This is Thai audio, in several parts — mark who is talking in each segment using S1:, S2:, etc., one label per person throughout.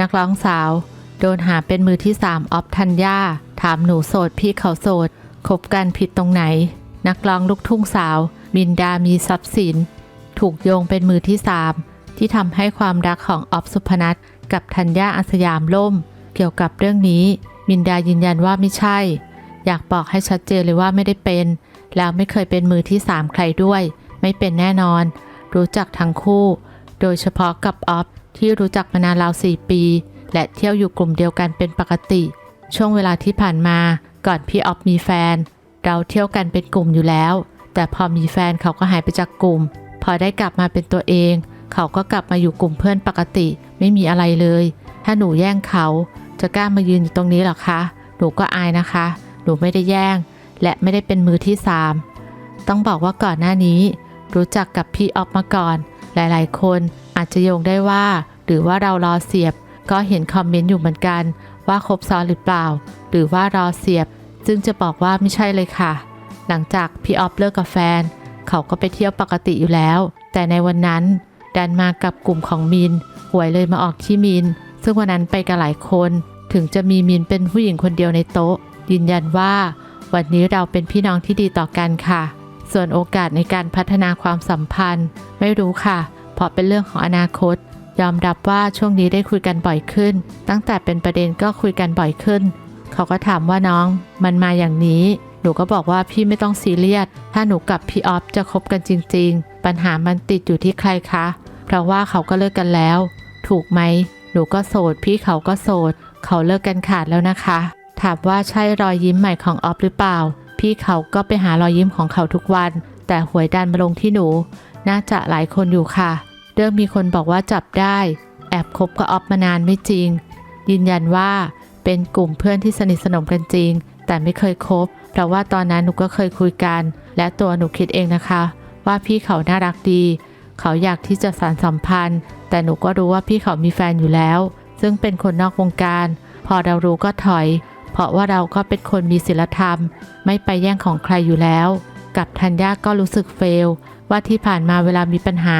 S1: นักร้องสาว โดนหาเป็นมือที่สามออฟทัญญาถามหนูโสดพี่เขาโสดคบกันผิดตรงไหน นักร้องลูกทุ่งสาว มินดามีทรัพย์สิน ถูกโยงเป็นมือที่สามที่ทำให้ความรักของออฟสุพนัทกับธัญญาอาสยามล่ม เกี่ยวกับเรื่องนี้ มินดายืนยันว่าไม่ใช่ อยากบอกให้ชัดเจนเลยว่าไม่ได้เป็น แล้วไม่เคยเป็นมือที่สามใครด้วย ไม่เป็นแน่นอน รู้จักทั้งคู่ โดยเฉพาะกับออฟ ที่รู้จักมานานราวสี่ปี และเที่ยวอยู่กลุ่มเดียวกันเป็นปกติ ช่วงเวลาที่ผ่านมาก่อนพี่ออฟมีแฟน เราเที่ยวกันเป็นกลุ่มอยู่แล้ว แต่พอมีแฟนเขาก็หายไปจากกลุ่ม พอได้กลับมาเป็นตัวเอง เขาก็กลับมาอยู่กลุ่มเพื่อนปกติ ไม่มีอะไรเลย ถ้าหนูแย่งเขา จะกล้ามายืนอยู่ตรงนี้หรอคะ หนูก็อายนะคะ หนูไม่ได้แย่ง และไม่ได้เป็นมือที่สามต้องบอกว่าก่อนหน้านี้ รู้จักกับพี่ออฟมาก่อน หลายๆ คนอาจจะโยงได้ว่า หรือว่าเรารอเสียบ ก็เห็นคอมเมนต์อยู่เหมือนกัน ว่าครบซ้อนหรือเปล่า หรือว่ารอเสียบ ซึ่งจะบอกว่าไม่ใช่เลยค่ะ หลังจากพี่ออฟเลิกกับแฟน เขาก็ไปเที่ยวปกติอยู่แล้ว แต่ในวันนั้น ดันมากับกลุ่มของมินหวยเลยมาออกที่มิน ซึ่งวันนั้นไปกันหลายคน ถึงจะมีมินเป็นผู้หญิงคนเดียวในโต๊ะ ยืนยันว่า วันนี้เราเป็นพี่น้องที่ดีต่อกันค่ะ ส่วนโอกาสในการพัฒนาความสัมพันธ์ ไม่รู้ค่ะ เพราะเป็นเรื่องของอนาคต ยอมรับว่าช่วงนี้ได้คุยกันบ่อยขึ้น ตั้งแต่เป็นประเด็นก็คุยกันบ่อยขึ้น เขาก็ถามว่าน้อง มันมาอย่างนี้ หนูก็บอกว่าพี่ไม่ต้องซีเรียส ถ้าหนูกับพี่ออฟจะคบกันจริง ๆ ปัญหามันติดอยู่ที่ใครคะ เพราะว่าเขาก็เลิกกันแล้ว ถูกไหม หนูก็โสด พี่เขาก็โสด เขาเลิกกันขาดแล้วนะคะ ถามว่าใช่รอยยิ้มใหม่ของออฟหรือเปล่า พี่เขาก็ไปหารอยยิ้มของเขาทุกวัน แต่หวยดันมาลงที่หนู น่าจะหลายคนอยู่ค่ะ เรื่องมีคนบอกว่าจับได้ แอบคบกับออฟมานานไม่จริง ยืนยันว่าเป็นกลุ่มเพื่อนที่สนิทสนมกันจริง แต่ไม่เคยคบ เพราะว่าตอนนั้นหนูก็เคยคุยกัน และตัวหนูคิดเองนะคะ ว่าพี่เขาน่ารักดี เขาอยากที่จะสานสัมพันธ์ แต่หนูก็รู้ว่าพี่เขามีแฟนอยู่แล้ว ซึ่งเป็นคนนอกวงการ พอเรารู้ก็ถอย เพราะว่าเราก็เป็นคนมีศีลธรรม ไม่ไปแย่งของใครอยู่แล้ว กับธัญญาก็รู้สึกเฟล ว่าที่ผ่านมาเวลามีปัญหา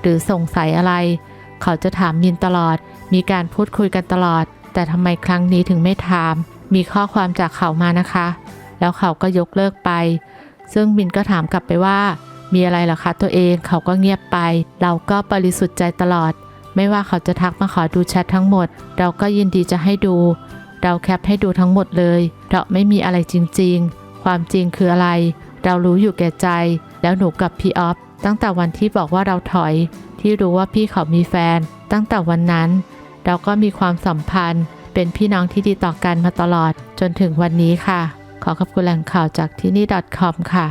S1: หรือสงสัยอะไร เขาจะถามมินตลอด มีการพูดคุยกันตลอด แต่ทำไมครั้งนี้ถึงไม่ถาม มีข้อความจากเขามานะคะ แล้วเขาก็ยกเลิกไป ซึ่งมินก็ถามกลับไปว่า มีอะไรหรอคะตัวเองเขาก็เงียบไป เราก็บริสุทธิ์ใจตลอด ไม่ว่าเขาจะทักมาขอดูแชททั้งหมด เราก็ยินดีจะให้ดู เราแคปให้ดูทั้งหมดเลยเพราะไม่มีอะไรจริงๆ ความจริงคืออะไร เรารู้อยู่แก่ใจ แล้วหนูกับพี่ออฟตั้งแต่วันที่บอกว่าเราถอย ที่รู้ว่าพี่เขามีแฟน ตั้งแต่วันนั้น เราก็มีความสัมพันธ์ เป็นพี่น้องที่ดีต่อกันมาตลอดจนถึงวันนี้ค่ะ ขอขอบคุณแหล่งข่าวจากที่นี่ .com ค่ะ